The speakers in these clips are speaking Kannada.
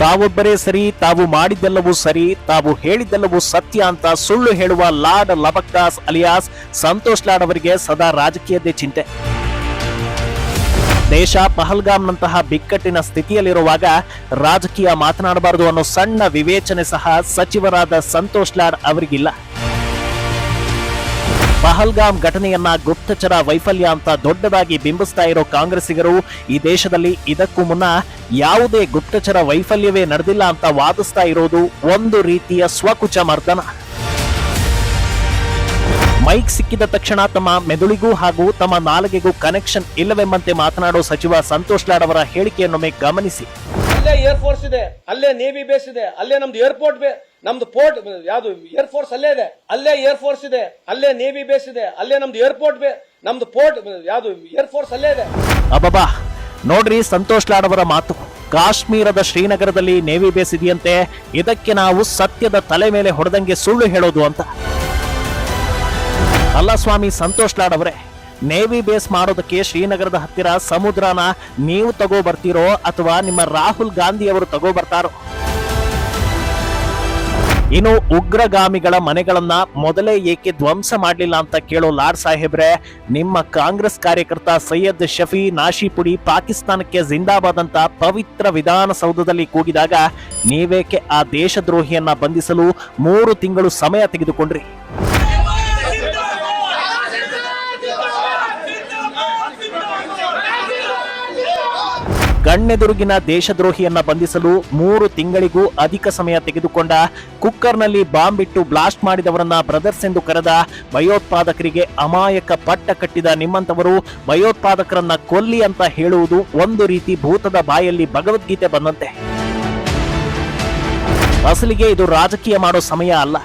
ತಾವೊಬ್ಬರೇ ಸರಿ, ತಾವು ಮಾಡಿದ್ದೆಲ್ಲವೂ ಸರಿ, ತಾವು ಹೇಳಿದ್ದೆಲ್ಲವೂ ಸತ್ಯ ಅಂತ ಸುಳ್ಳು ಹೇಳುವ ಲಾಡ್ ಲಬಕ್ದಾಸ್ ಅಲಿಯಾಸ್, ಸಂತೋಷ್ ಲಾಡ್ ಅವರಿಗೆ ಸದಾ ರಾಜಕೀಯದ್ದೇ ಚಿಂತೆ. ದೇಶ ಪಹಲ್ಗಾಮ್ನಂತಹ ಬಿಕ್ಕಟ್ಟಿನ ಸ್ಥಿತಿಯಲ್ಲಿರುವಾಗ ರಾಜಕೀಯ ಮಾತನಾಡಬಾರದು ಅನ್ನೋ ಸಣ್ಣ ವಿವೇಚನೆ ಸಹ ಸಚಿವರಾದ ಸಂತೋಷ್ ಲಾಡ್ ಅವರಿಗಿಲ್ಲ. ಪಹಲ್ಗಾಮ್ ಘಟನೆಯನ್ನ ಗುಪ್ತಚರ ವೈಫಲ್ಯ ಅಂತ ದೊಡ್ಡದಾಗಿ ಬಿಂಬಿಸ್ತಾ ಇರೋ ಕಾಂಗ್ರೆಸ್ಸಿಗರು ಈ ದೇಶದಲ್ಲಿ ಇದಕ್ಕೂ ಮುನ್ನ ಯಾವುದೇ ಗುಪ್ತಚರ ವೈಫಲ್ಯವೇ ನಡೆದಿಲ್ಲ ಅಂತ ವಾದಿಸ್ತಾ ಇರೋದು ಒಂದು ರೀತಿಯ ಸ್ವಕುಚ ಮರ್ದನ ಮೈಕ್ ಸಿಕ್ಕಿದ ತಕ್ಷಣ ತಮ್ಮ ಮೆದುಳಿಗೂ ಹಾಗೂ ತಮ್ಮ ನಾಲಿಗೆಗೂ ಕನೆಕ್ಷನ್ ಇಲ್ಲವೆಂಬಂತೆ ಮಾತನಾಡೋ ಸಚಿವ ಸಂತೋಷ್ ಲಾಡ್ ಅವರ ಹೇಳಿಕೆಯನ್ನೊಮ್ಮೆ ಗಮನಿಸಿ. ಅಲ್ಲೇ ಏರ್ ಫೋರ್ಸ್ ಇದೆ. ಅಲ್ಲೇ ನೇವಿ ಬೇಸ್ ಇದೆ. ಅಲ್ಲೇ ನಮ್ದು ಏರ್ಪೋರ್ಟ್ ನಮ್ದು ಪೋರ್ಟ್ ಯಾವ್ದು ಏರ್ ಫೋರ್ಸ್ ಅಲ್ಲೇ ಇದೆ. ಅಲ್ಲೇ ಏರ್ ಫೋರ್ಸ್ ಇದೆ. ಅಲ್ಲೇ ನೇವಿ ಬೇಸ್ ಇದೆ. ಅಲ್ಲೇ ನಮ್ದು ಏರ್ಪೋರ್ಟ್ ನಮ್ದು ಪೋರ್ಟ್ ಯಾವ್ದು ಏರ್ ಫೋರ್ಸ್ ಅಲ್ಲೇ ಇದೆ. ಅಬ್ಬಬ್ಬಾ, ನೋಡ್ರಿ ಸಂತೋಷ್ ಲಾಡ್ ಅವರ ಮಾತು. ಕಾಶ್ಮೀರದ ಶ್ರೀನಗರದಲ್ಲಿ ನೇವಿ ಬೇಸ್ ಇದೆಯಂತೆ. ಇದಕ್ಕೆ ನಾವು ಸತ್ಯದ ತಲೆ ಮೇಲೆ ಹೊಡೆದಂಗೆ ಸುಳ್ಳು ಹೇಳೋದು ಅಂತ. ಅಲ್ಲ ಸ್ವಾಮಿ, ಸಂತೋಷ್ ಲಾಡ್ ಅವರೇ. ನೇವಿ ಬೇಸ್ ಮಾಡೋದಕ್ಕೆ ಶ್ರೀನಗರದ ಹತ್ತಿರ ಸಮುದ್ರನ ನೀವು ತಗೋ ಬರ್ತೀರೋ ಅಥವಾ ನಿಮ್ಮ ರಾಹುಲ್ ಗಾಂಧಿ ಅವರು ತಗೋ ಬರ್ತಾರೋ? ಇನ್ನು ಉಗ್ರಗಾಮಿಗಳ ಮನೆಗಳನ್ನ ಮೊದಲೇ ಏಕೆ ಧ್ವಂಸ ಮಾಡಲಿಲ್ಲ ಅಂತ ಕೇಳೋ ಲಾಡ್ ಸಾಹೇಬ್ರೆ, ನಿಮ್ಮ ಕಾಂಗ್ರೆಸ್ ಕಾರ್ಯಕರ್ತ ಸೈಯದ್ ಶಫಿ ನಾಶಿಪುಡಿ ಪಾಕಿಸ್ತಾನಕ್ಕೆ ಜಿಂದಾಬಾದ್ ಅಂತ ಪವಿತ್ರ ವಿಧಾನಸೌಧದಲ್ಲಿ ಕೂಗಿದಾಗ ನೀವೇಕೆ ಆ ದೇಶದ್ರೋಹಿಯನ್ನ ಬಂಧಿಸಲು ಮೂರು ತಿಂಗಳು ಸಮಯ ತೆಗೆದುಕೊಂಡ್ರಿ? ಕಣ್ಣೆದುರುಗಿನ ದೇಶದ್ರೋಹಿಯನ್ನ ಬಂಧಿಸಲು ಮೂರು ತಿಂಗಳಿಗೂ ಅಧಿಕ ಸಮಯ ತೆಗೆದುಕೊಂಡ ಕುಕ್ಕರ್ನಲ್ಲಿ ಬಾಂಬ್ ಇಟ್ಟು ಬ್ಲಾಸ್ಟ್ ಮಾಡಿದವರನ್ನ ಬ್ರದರ್ಸ್ ಎಂದು ಕರೆದ ಭಯೋತ್ಪಾದಕರಿಗೆ ಅಮಾಯಕ ಪಟ್ಟ ಕಟ್ಟಿದ ನಿಮ್ಮಂತವರು ಭಯೋತ್ಪಾದಕರನ್ನ ಕೊಲ್ಲಿ ಅಂತ ಹೇಳುವುದು ಒಂದು ರೀತಿ ಭೂತದ ಬಾಯಲ್ಲಿ ಭಗವದ್ಗೀತೆ ಬಂದಂತೆ. ಅಸಲಿಗೆ ಇದು ರಾಜಕೀಯ ಮಾಡೋ ಸಮಯ ಅಲ್ಲ.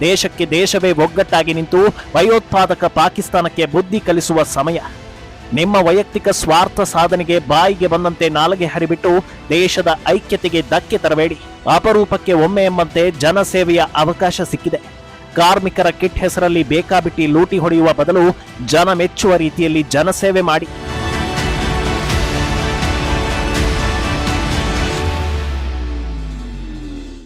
ದೇಶಕ್ಕೆ ದೇಶವೇ ಒಗ್ಗಟ್ಟಾಗಿ ನಿಂತು ಭಯೋತ್ಪಾದಕ ಪಾಕಿಸ್ತಾನಕ್ಕೆ ಬುದ್ಧಿ ಕಲಿಸುವ ಸಮಯ. ನಿಮ್ಮ ವೈಯಕ್ತಿಕ ಸ್ವಾರ್ಥ ಸಾಧನೆಗೆ ಬಾಯಿಗೆ ಬಂದಂತೆ ನಾಲಗೆ ಹರಿಬಿಟ್ಟು ದೇಶದ ಐಕ್ಯತೆಗೆ ಧಕ್ಕೆ ತರಬೇಡಿ. ಅಪರೂಪಕ್ಕೆ ಒಮ್ಮೆ ಎಂಬಂತೆ ಜನಸೇವೆಯ ಅವಕಾಶ ಸಿಕ್ಕಿದೆ. ಕಾರ್ಮಿಕರ ಕಿಟ್ ಹೆಸರಲ್ಲಿ ಬೇಕಾಬಿಟ್ಟಿ ಲೂಟಿ ಹೊಡೆಯುವ ಬದಲು ಜನ ಮೆಚ್ಚುವ ರೀತಿಯಲ್ಲಿ ಜನಸೇವೆ ಮಾಡಿ.